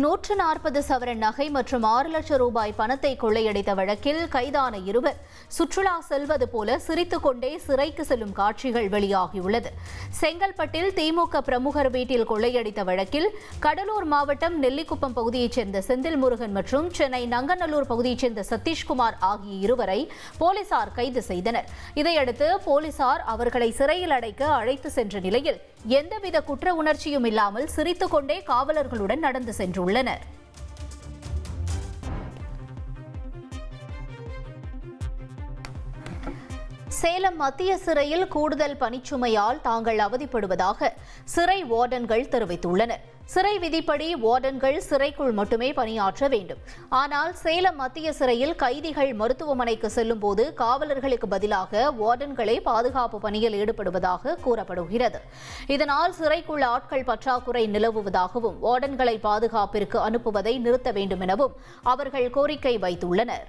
நூற்று நாற்பது சவரன் நகை மற்றும் ஆறு லட்சம் ரூபாய் பணத்தை கொள்ளையடித்த வழக்கில் கைதான இருவர். சுற்றுலா செல்வது போல சிரித்துக்கொண்டே சிறைக்கு செல்லும் காட்சிகள் வெளியாகியுள்ளது. செங்கல்பட்டில் திமுக பிரமுகர் வீட்டில் கொள்ளையடித்த வழக்கில் கடலூர் மாவட்டம் நெல்லிக்குப்பம் பகுதியைச் சேர்ந்த செந்தில் முருகன் மற்றும் சென்னை நங்கநல்லூர் பகுதியைச் சேர்ந்த சதீஷ்குமார் ஆகிய இருவரை போலீசார் கைது செய்தனர். இதையடுத்து போலீசார் அவர்களை சிறையில் அடைக்க அழைத்து சென்ற நிலையில் எந்தவித குற்ற உணர்ச்சியும் இல்லாமல் சிரித்துக்கொண்டே காவலர்களுடன் நடந்து சென்றுள்ளனர் சேலம் மத்திய சிறையில் கூடுதல் பணிச்சுமையால் தாங்கள் அவதிப்படுவதாக சிறை வார்டன்கள் தெரிவித்துள்ளனர். சிறை விதிப்படி வார்டன்கள் சிறைக்குள் மட்டுமே பணியாற்ற வேண்டும். ஆனால் சேலம் மத்திய சிறையில் கைதிகள் மருத்துவமனைக்கு செல்லும் போது காவலர்களுக்கு பதிலாக வார்டன்களே பாதுகாப்பு பணியில் ஈடுபடுவதாக கூறப்படுகிறது. இதனால் சிறைக்குள் ஆட்கள் பற்றாக்குறை நிலவுவதாகவும் வார்டன்களை பாதுகாப்பிற்கு அனுப்புவதை நிறுத்த வேண்டும் எனவும் அவர்கள் கோரிக்கை வைத்துள்ளனர்.